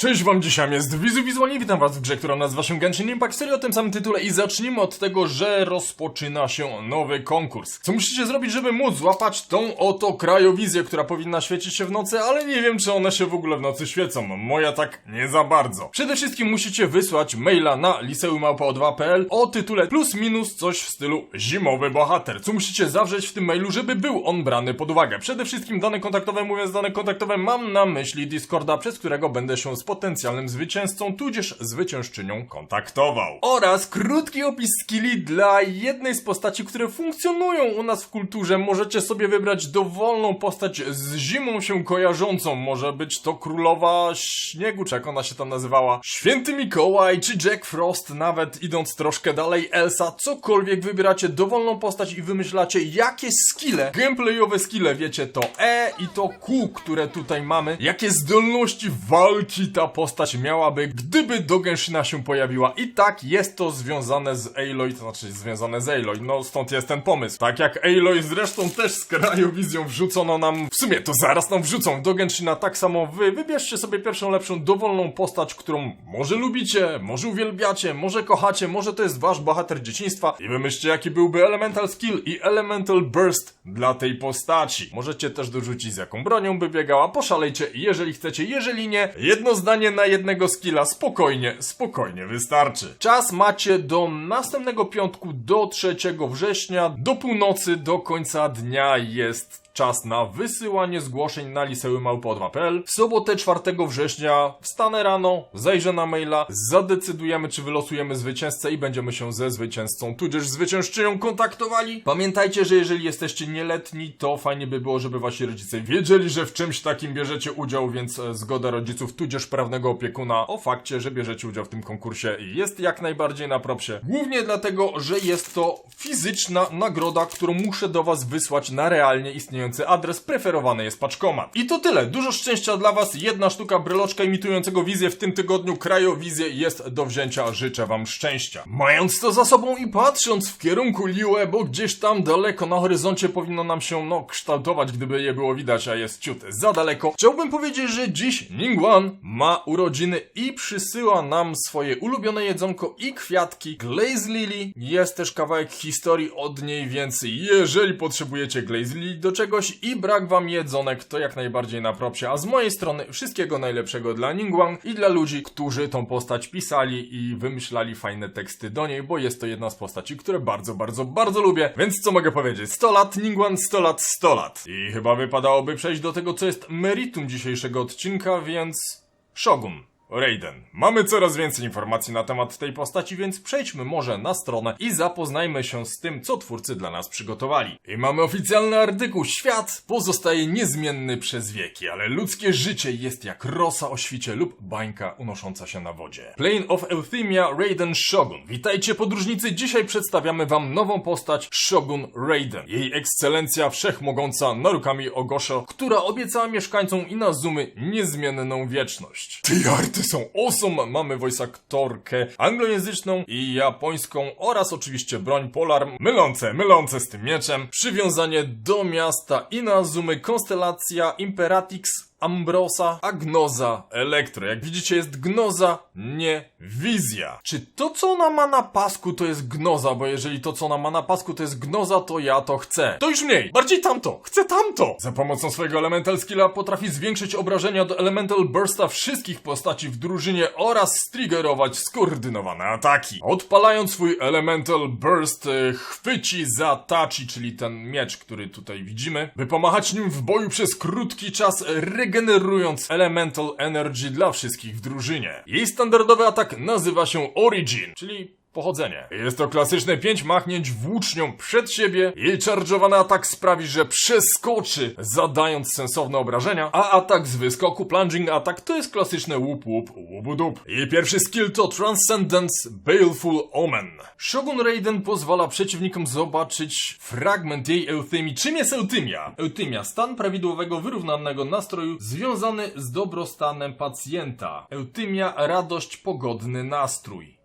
Cześć wam, dzisiaj jest Wizu Wizualnie, witam was w grze, która nazywa się Genshin Impact, serii o tym samym tytule i zacznijmy od tego, że rozpoczyna się nowy konkurs. Co musicie zrobić, żeby móc złapać tą oto krajowizję, która powinna świecić się w nocy, ale nie wiem, czy one się w ogóle w nocy świecą. Moja tak nie za bardzo. Przede wszystkim musicie wysłać maila na liceumałpa2.pl o tytule plus minus coś w stylu zimowy bohater. Co musicie zawrzeć w tym mailu, żeby był on brany pod uwagę. Przede wszystkim dane kontaktowe, mówiąc dane kontaktowe, mam na myśli Discorda, przez którego będę się potencjalnym zwycięzcą, tudzież zwyciężczynią kontaktował. Oraz krótki opis skilli dla jednej z postaci, które funkcjonują u nas w kulturze. Możecie sobie wybrać dowolną postać z zimą się kojarzącą. Może być to królowa śniegu, czy jak ona się tam nazywała. Święty Mikołaj, czy Jack Frost, nawet idąc troszkę dalej, Elsa, cokolwiek wybieracie dowolną postać i wymyślacie jakie skille, gameplayowe skille, wiecie, to E i to Q, które tutaj mamy, jakie zdolności walki ta postać miałaby, gdyby do Genshina się pojawiła. I tak jest to związane z Aloy, to znaczy związane z Aloy, no stąd jest ten pomysł. Tak jak Aloy zresztą też z krajowizją wrzucono nam, w sumie to zaraz nam wrzucą do Genshina, tak samo wy, wybierzcie sobie pierwszą lepszą, dowolną postać, którą może lubicie, może uwielbiacie, może kochacie, może to jest wasz bohater dzieciństwa i wymyślcie jaki byłby Elemental Skill i Elemental Burst dla tej postaci. Możecie też dorzucić z jaką bronią by biegała, poszalejcie jeżeli chcecie, jeżeli nie, jedno zdanie na jednego skilla, spokojnie, spokojnie wystarczy. Czas macie do następnego piątku, do 3 września, do północy, do końca dnia jest czas na wysyłanie zgłoszeń na liceumałpo2.pl. W sobotę 4 września wstanę rano, zajrzę na maila, zadecydujemy czy wylosujemy zwycięzcę i będziemy się ze zwycięzcą tudzież zwyciężczynią kontaktowali. Pamiętajcie, że jeżeli jesteście nieletni, to fajnie by było, żeby wasi rodzice wiedzieli, że w czymś takim bierzecie udział, więc e, zgoda rodziców tudzież prawnego opiekuna o fakcie, że bierzecie udział w tym konkursie jest jak najbardziej na propsie. Głównie dlatego, że jest to fizyczna nagroda, którą muszę do was wysłać na realnie istniejący adres, preferowany jest paczkomat. I to tyle. Dużo szczęścia dla was. Jedna sztuka bryloczka imitującego wizję w tym tygodniu. Krajowizję jest do wzięcia. Życzę wam szczęścia. Mając to za sobą i patrząc w kierunku Liue, bo gdzieś tam daleko na horyzoncie powinno nam się, no, kształtować, gdyby je było widać, a jest ciut za daleko. Chciałbym powiedzieć, że dziś Ningguan ma urodziny i przysyła nam swoje ulubione jedzonko i kwiatki. Glaze Lily jest też kawałek historii od niej, więc jeżeli potrzebujecie Glaze Lily do czegoś i brak wam jedzonek, to jak najbardziej na propsie. A z mojej strony wszystkiego najlepszego dla Ningguang i dla ludzi, którzy tą postać pisali i wymyślali fajne teksty do niej, bo jest to jedna z postaci, które bardzo, bardzo, bardzo lubię. Więc co mogę powiedzieć? 100 lat, Ningguang 100 lat, 100 lat. I chyba wypadałoby przejść do tego, co jest meritum dzisiejszego odcinka, więc... Shogun. Raiden. Mamy coraz więcej informacji na temat tej postaci, więc przejdźmy może na stronę i zapoznajmy się z tym, co twórcy dla nas przygotowali. I mamy oficjalny artykuł. Świat pozostaje niezmienny przez wieki, ale ludzkie życie jest jak rosa o świcie lub bańka unosząca się na wodzie. Plane of Euthymia Raiden Shogun. Witajcie podróżnicy, dzisiaj przedstawiamy wam nową postać Shogun Raiden. Jej ekscelencja wszechmogąca Narukami Ogosho, która obiecała mieszkańcom Inazumy niezmienną wieczność. Te arty są awesome! Mamy voice aktorkę anglojęzyczną i japońską oraz oczywiście broń polar, mylące, mylące z tym mieczem, przywiązanie do miasta Inazumy, konstelacja Imperatix Ambrosa, a Gnoza Elektro. Jak widzicie jest Gnoza, nie Wizja. Czy to co ona ma na pasku to jest Gnoza? Bo jeżeli to co ona ma na pasku to jest Gnoza, to ja to chcę. To już mniej, bardziej tamto, chcę tamto! Za pomocą swojego Elemental Skilla potrafi zwiększyć obrażenia do Elemental Bursta wszystkich postaci w drużynie oraz striggerować skoordynowane ataki. Odpalając swój Elemental Burst, e, chwyci za Tachi, czyli ten miecz, który tutaj widzimy, by pomachać nim w boju przez krótki czas, regenerując Elemental Energy dla wszystkich w drużynie. Jej standardowy atak nazywa się Origin, czyli Pochodzenie. Jest to klasyczne 5 machnięć włócznią przed siebie. Jej charge'owany atak sprawi, że przeskoczy, zadając sensowne obrażenia, a atak z wyskoku, plunging attack, to jest klasyczne łup łup łubudup. Jej pierwszy skill to Transcendence Baleful Omen. Shogun Raiden pozwala przeciwnikom zobaczyć fragment jej euthymii. Czym jest eutymia? Eutymia, stan prawidłowego, wyrównanego nastroju związany z dobrostanem pacjenta. Eutymia, radość, pogodny nastrój.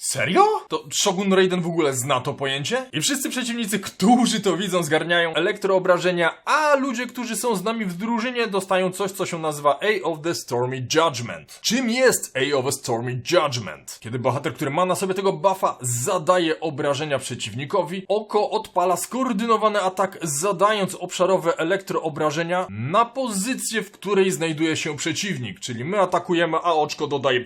Serio? To Shogun Raiden w ogóle zna to pojęcie? I wszyscy przeciwnicy, którzy to widzą, zgarniają elektroobrażenia, a ludzie, którzy są z nami w drużynie, dostają coś, co się nazywa A of the Stormy Judgment. Czym jest A of the Stormy Judgment? Kiedy bohater, który ma na sobie tego buffa, zadaje obrażenia przeciwnikowi, oko odpala skoordynowany atak, zadając obszarowe elektroobrażenia na pozycję, w której znajduje się przeciwnik. Czyli my atakujemy, a oczko dodaje.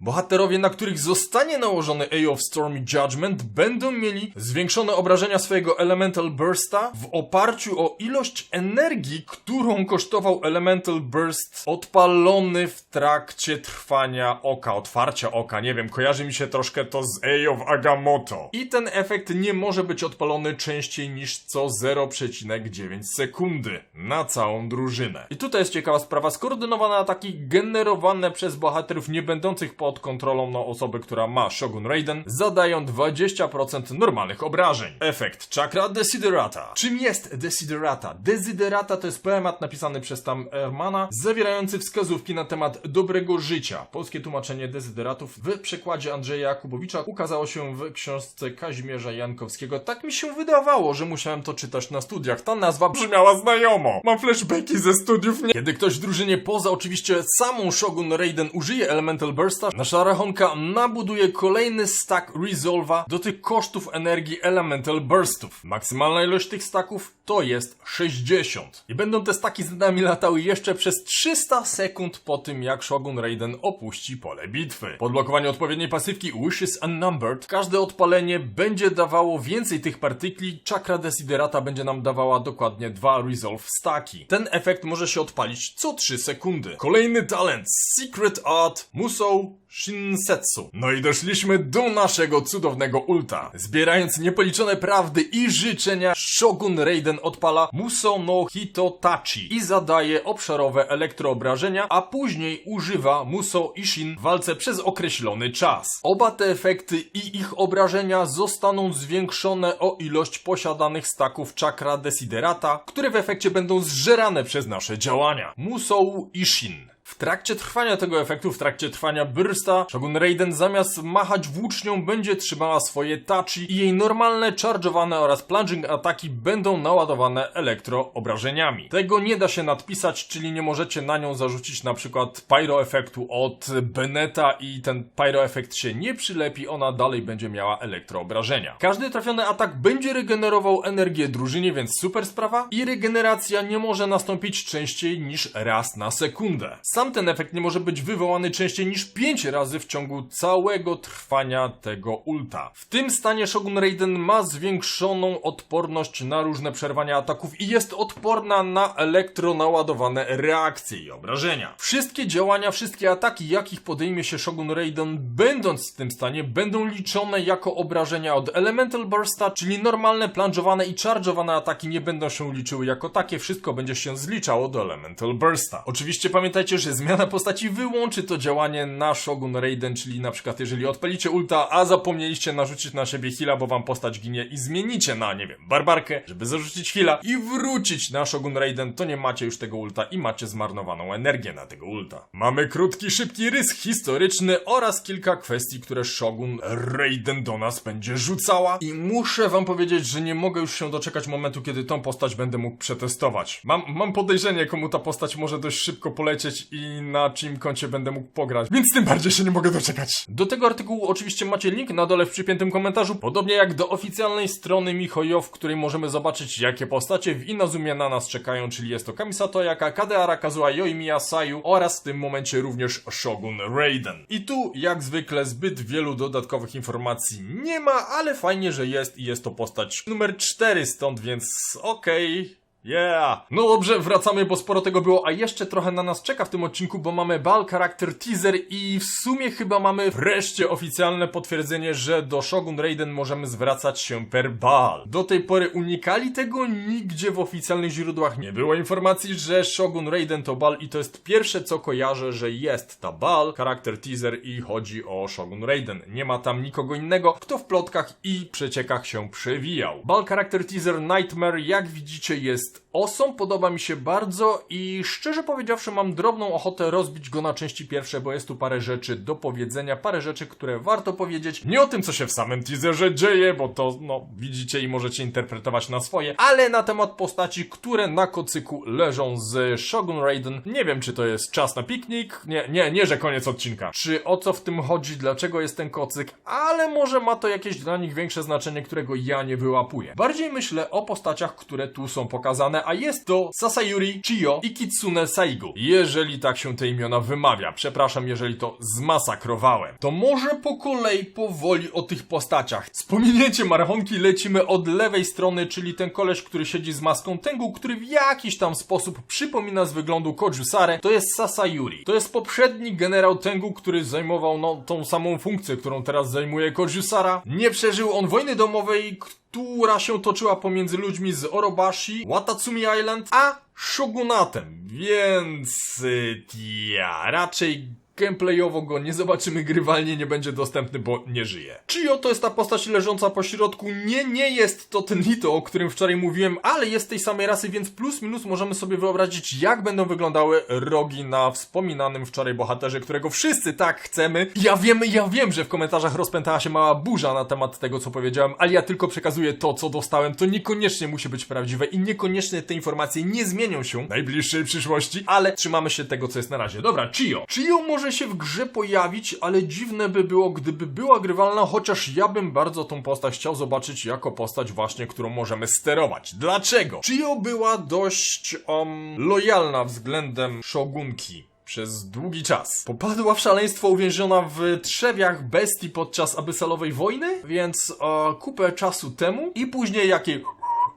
Bohaterowie, na których zostanie nałożony A of Stormy Judgment, będą mieli zwiększone obrażenia swojego Elemental Bursta w oparciu o ilość energii, którą kosztował Elemental Burst odpalony w trakcie trwania oka, otwarcia oka. Nie wiem, kojarzy mi się troszkę to z A of Agamotto. I ten efekt nie może być odpalony częściej niż co 0,9 sekundy na całą drużynę. I tutaj jest ciekawa sprawa. Skoordynowane ataki generowane przez bohaterów nie będących pod kontrolą no, osoby, która ma Shogun Raiden, zadają 20% normalnych obrażeń. Efekt Chakra Desiderata. Czym jest Desiderata? Desiderata to jest poemat napisany przez tam Ermana, zawierający wskazówki na temat dobrego życia. Polskie tłumaczenie Desideratów w przekładzie Andrzeja Jakubowicza ukazało się w książce Kazimierza Jankowskiego. Tak mi się wydawało, że musiałem to czytać na studiach. Ta nazwa brzmiała znajomo. Mam flashbacki ze studiów. Nie. Kiedy ktoś w drużynie poza oczywiście samą Shogun Raiden użyje Elemental Bursta, nasza rachunka nabuduje kolejny stack Resolve'a do tych kosztów energii Elemental Burstów. Maksymalna ilość tych stacków to jest 60. I będą te staki z nami latały jeszcze przez 300 sekund po tym, jak Shogun Raiden opuści pole bitwy. Po odblokowaniu odpowiedniej pasywki Wishes Unnumbered, każde odpalenie będzie dawało więcej tych partyklii, Chakra Desiderata będzie nam dawała dokładnie dwa Resolve staki. Ten efekt może się odpalić co 3 sekundy. Kolejny talent Secret Art Musou Shinsetsu. No i doszliśmy do naszego cudownego ulta. Zbierając niepoliczone prawdy i życzenia, Shogun Raiden odpala Muso no Hitotachi i zadaje obszarowe elektroobrażenia, a później używa Muso Ishin w walce przez określony czas. Oba te efekty i ich obrażenia zostaną zwiększone o ilość posiadanych staków Chakra Desiderata, które w efekcie będą zżerane przez nasze działania. Musou Ishin. W trakcie trwania tego efektu, w trakcie trwania bursta, Shogun Raiden zamiast machać włócznią będzie trzymała swoje tachi i jej normalne, charge'owane oraz plunging ataki będą naładowane elektroobrażeniami. Tego nie da się nadpisać, czyli nie możecie na nią zarzucić na przykład pyro efektu od Beneta i ten pyro efekt się nie przylepi, ona dalej będzie miała elektroobrażenia. Każdy trafiony atak będzie regenerował energię drużynie, więc super sprawa i regeneracja nie może nastąpić częściej niż raz na sekundę. Sam ten efekt nie może być wywołany częściej niż 5 razy w ciągu całego trwania tego ulta. W tym stanie Shogun Raiden ma zwiększoną odporność na różne przerwania ataków i jest odporna na elektronaładowane reakcje i obrażenia. Wszystkie działania, wszystkie ataki, jakich podejmie się Shogun Raiden, będąc w tym stanie, będą liczone jako obrażenia od Elemental Bursta, czyli normalne, plunge'owane i charge'owane ataki nie będą się liczyły jako takie, wszystko będzie się zliczało do Elemental Bursta. Oczywiście pamiętajcie, że zmiana postaci wyłączy to działanie na Shogun Raiden, czyli na przykład jeżeli odpalicie ulta, a zapomnieliście narzucić na siebie heala, bo wam postać ginie i zmienicie na, nie wiem, barbarkę, żeby zarzucić heala i wrócić na Shogun Raiden, to nie macie już tego ulta i macie zmarnowaną energię na tego ulta. Mamy krótki, szybki rys historyczny oraz kilka kwestii, które Shogun Raiden do nas będzie rzucała i muszę wam powiedzieć, że nie mogę już się doczekać momentu, kiedy tą postać będę mógł przetestować. Mam, mam podejrzenie, komu ta postać może dość szybko polecieć i na czym koncie będę mógł pograć, więc tym bardziej się nie mogę doczekać. Do tego artykułu oczywiście macie link na dole w przypiętym komentarzu, podobnie jak do oficjalnej strony Mihoyo, w której możemy zobaczyć jakie postacie w Inazumie na nas czekają, czyli jest to Kamisato Yaka, Kadeara Kazuha, Yoimiya Sayu oraz w tym momencie również Shogun Raiden. I tu jak zwykle zbyt wielu dodatkowych informacji nie ma, ale fajnie, że jest i jest to postać numer 4 stąd, więc okej. Yeah! No dobrze, wracamy, bo sporo tego było, a jeszcze trochę na nas czeka w tym odcinku, bo mamy bal charakter teaser i w sumie chyba mamy wreszcie oficjalne potwierdzenie, że do Shogun Raiden możemy zwracać się per bal. Do tej pory unikali tego, nigdzie w oficjalnych źródłach nie było informacji, że Shogun Raiden to bal i to jest pierwsze co kojarzę, że jest ta bal, charakter teaser i chodzi o Shogun Raiden. Nie ma tam nikogo innego, kto w plotkach i przeciekach się przewijał. Bal charakter teaser Nightmare, jak widzicie, jest jest awesome, podoba mi się bardzo i szczerze powiedziawszy mam drobną ochotę rozbić go na części pierwsze, bo jest tu parę rzeczy do powiedzenia, parę rzeczy, które warto powiedzieć. Nie o tym, co się w samym teaserze dzieje, bo to, no, widzicie i możecie interpretować na swoje, ale na temat postaci, które na kocyku leżą z Shogun Raiden. Nie wiem, czy to jest czas na piknik, nie, nie, nie, że koniec odcinka. Czy o co w tym chodzi, dlaczego jest ten kocyk, ale może ma to jakieś dla nich większe znaczenie, którego ja nie wyłapuję. Bardziej myślę o postaciach, które tu są pokazane, a jest to Sasayuri, Chiyo i Kitsune Saigu. Jeżeli tak się te imiona wymawia, przepraszam, jeżeli to zmasakrowałem. To może po kolei powoli o tych postaciach. Wspomniecie marchonki, lecimy od lewej strony, czyli ten koleś, który siedzi z maską Tengu, który w jakiś tam sposób przypomina z wyglądu Kojusare, to jest Sasayuri. To jest poprzedni generał Tengu, który zajmował no tą samą funkcję, którą teraz zajmuje Kojusara. Nie przeżył on wojny domowej, która się toczyła pomiędzy ludźmi z Orobashi, Watatsumi Island, a Shogunatem, więc y, ja raczej gameplayowo go nie zobaczymy, grywalnie nie będzie dostępny, bo nie żyje. Chiyo to jest ta postać leżąca po środku, nie, nie jest to ten Nito, o którym wczoraj mówiłem, ale jest tej samej rasy, więc plus minus możemy sobie wyobrazić, jak będą wyglądały rogi na wspominanym wczoraj bohaterze, którego wszyscy tak chcemy. Ja wiem, ja wiem, że w komentarzach rozpętała się mała burza na temat tego, co powiedziałem, ale ja tylko przekazuję to, co dostałem, to niekoniecznie musi być prawdziwe i niekoniecznie te informacje nie zmienią się w najbliższej przyszłości, ale trzymamy się tego, co jest na razie. Dobra, Chiyo. Chiyo może się w grze pojawić, ale dziwne by było, gdyby była grywalna, chociaż ja bym bardzo tą postać chciał zobaczyć jako postać właśnie, którą możemy sterować. Dlaczego? Chiyo była dość um, lojalna względem Shogunki przez długi czas. Popadła w szaleństwo uwięziona w trzewiach bestii podczas abysalowej wojny, więc e, kupę czasu temu i później jakie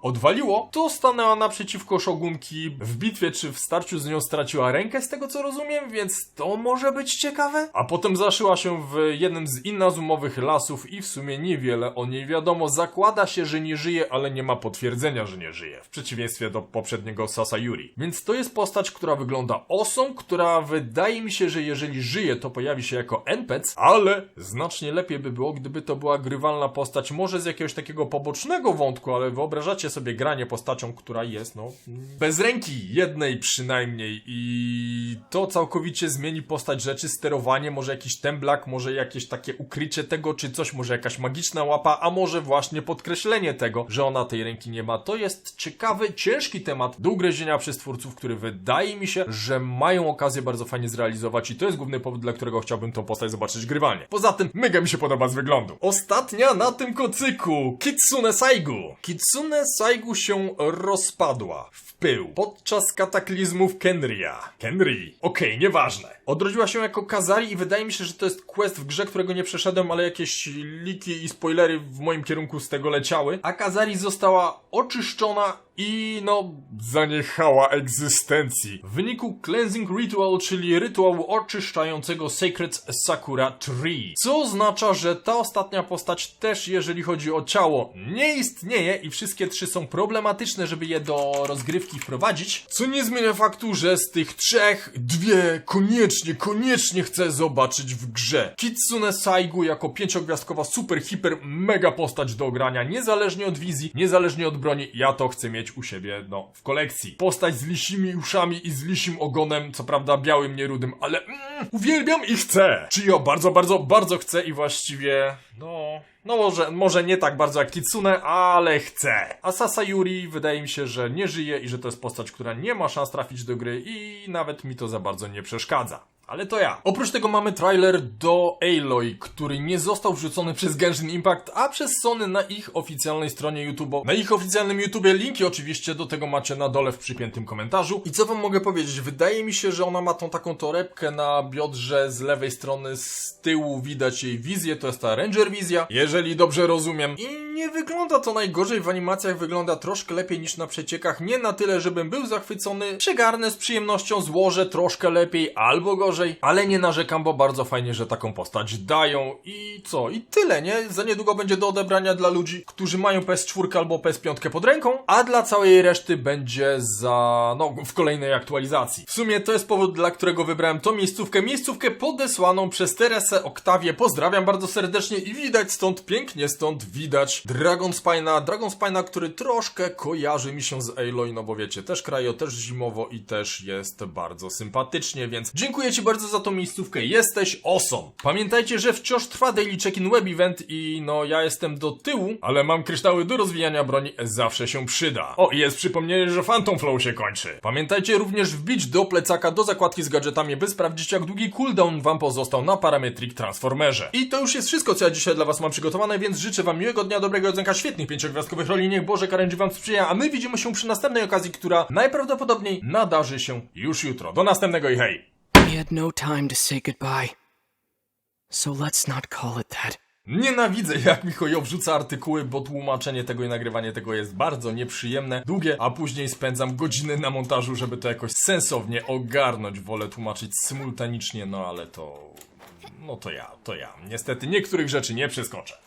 odwaliło, to stanęła naprzeciwko Shogunki w bitwie, czy w starciu z nią straciła rękę, z tego co rozumiem, więc to może być ciekawe. A potem zaszyła się w jednym z innazumowych lasów i w sumie niewiele o niej wiadomo. Zakłada się, że nie żyje, ale nie ma potwierdzenia, że nie żyje. W przeciwieństwie do poprzedniego Sasayuri. Więc to jest postać, która wygląda osą, która wydaje mi się, że jeżeli żyje, to pojawi się jako NPC, ale znacznie lepiej by było, gdyby to była grywalna postać, może z jakiegoś takiego pobocznego wątku, ale wyobrażacie sobie granie postacią, która jest, no, bez ręki jednej przynajmniej i to całkowicie zmieni postać rzeczy, sterowanie, może jakiś temblak, może jakieś takie ukrycie tego, czy coś, może jakaś magiczna łapa, a może właśnie podkreślenie tego, że ona tej ręki nie ma. To jest ciekawy, ciężki temat do ugryzienia przez twórców, który wydaje mi się, że mają okazję bardzo fajnie zrealizować i to jest główny powód, dla którego chciałbym tą postać zobaczyć grywalnie. Poza tym, mega mi się podoba z wyglądu. Ostatnia na tym kocyku, Kitsune Saigu. Kitsune Saigu się rozpadła w pył podczas kataklizmów Kenria. Kenri. Okej, nieważne. Odrodziła się jako Kazari i wydaje mi się, że to jest quest w grze, którego nie przeszedłem, ale jakieś liki i spoilery w moim kierunku z tego leciały. A Kazari została oczyszczona i no zaniechała egzystencji. W wyniku Cleansing Ritual, czyli rytuału oczyszczającego Sacred Sakura Tree. Co oznacza, że ta ostatnia postać też, jeżeli chodzi o ciało, nie istnieje i wszystkie trzy są problematyczne, żeby je do rozgrywki wprowadzić. Co nie zmienia faktu, że z tych trzech, dwie koniecznie, koniecznie chcę zobaczyć w grze. Kitsune Saigu jako pięciogwiazdkowa super, hiper, mega postać do ogrania, niezależnie od wizji, niezależnie od broni, ja to chcę mieć u siebie, no, w kolekcji. Postać z lisimi uszami i z lisim ogonem, co prawda białym, nie rudym, ale mm, uwielbiam i chcę! Chiyo bardzo, bardzo, bardzo chcę i właściwie, no... No może, może nie tak bardzo jak Kitsune, ale chcę. A Sasayuri wydaje mi się, że nie żyje i że to jest postać, która nie ma szans trafić do gry i nawet mi to za bardzo nie przeszkadza. Ale to ja. Oprócz tego mamy trailer do Aloy, który nie został wrzucony przez Genshin Impact, a przez Sony na ich oficjalnej stronie YouTube. Na ich oficjalnym YouTubie linki oczywiście do tego macie na dole w przypiętym komentarzu. I co wam mogę powiedzieć? Wydaje mi się, że ona ma tą taką torebkę na biodrze z lewej strony, z tyłu widać jej wizję, to jest ta Ranger wizja, jeżeli dobrze rozumiem. I nie wygląda to najgorzej w animacjach, wygląda troszkę lepiej niż na przeciekach. Nie na tyle, żebym był zachwycony. Przygarnę z przyjemnością, złożę troszkę lepiej albo gorzej gorzej, ale nie narzekam, bo bardzo fajnie, że taką postać dają i co? I tyle, nie? Za niedługo będzie do odebrania dla ludzi, którzy mają PS4 albo PS5 pod ręką, a dla całej reszty będzie za, no, w kolejnej aktualizacji. W sumie to jest powód, dla którego wybrałem tą miejscówkę, miejscówkę podesłaną przez Teresę Oktawię. Pozdrawiam bardzo serdecznie i widać stąd, pięknie stąd widać Dragon Spina, Dragon Spina, który troszkę kojarzy mi się z Aloy, no bo wiecie, też krajo, też zimowo i też jest bardzo sympatycznie, więc dziękuję Ci bardzo za tą miejscówkę, jesteś awesome. Pamiętajcie, że wciąż trwa Daily Check-in Web Event i no ja jestem do tyłu, ale mam kryształy do rozwijania broni, zawsze się przyda. O, i jest przypomnienie, że Phantom Flow się kończy. Pamiętajcie również wbić do plecaka do zakładki z gadżetami, by sprawdzić jak długi cooldown Wam pozostał na Parametric Transformerze. I to już jest wszystko, co ja dzisiaj dla Was mam przygotowane, więc życzę Wam miłego dnia, dobrego jedzenka, świetnych pięciogwiazdkowych roli, niech Boże Karędzi Wam sprzyja, a my widzimy się przy następnej okazji, która najprawdopodobniej nadarzy się już jutro. Do następnego i hej! Had no time to say goodbye. So let's not call it that. Nienawidzę, jak Michojo wrzuca artykuły, bo tłumaczenie tego i nagrywanie tego jest bardzo nieprzyjemne, długie, a później spędzam godziny na montażu, żeby to jakoś sensownie ogarnąć. Wolę tłumaczyć symultanicznie, no ale to... No to ja, to ja. Niestety niektórych rzeczy nie przeskoczę.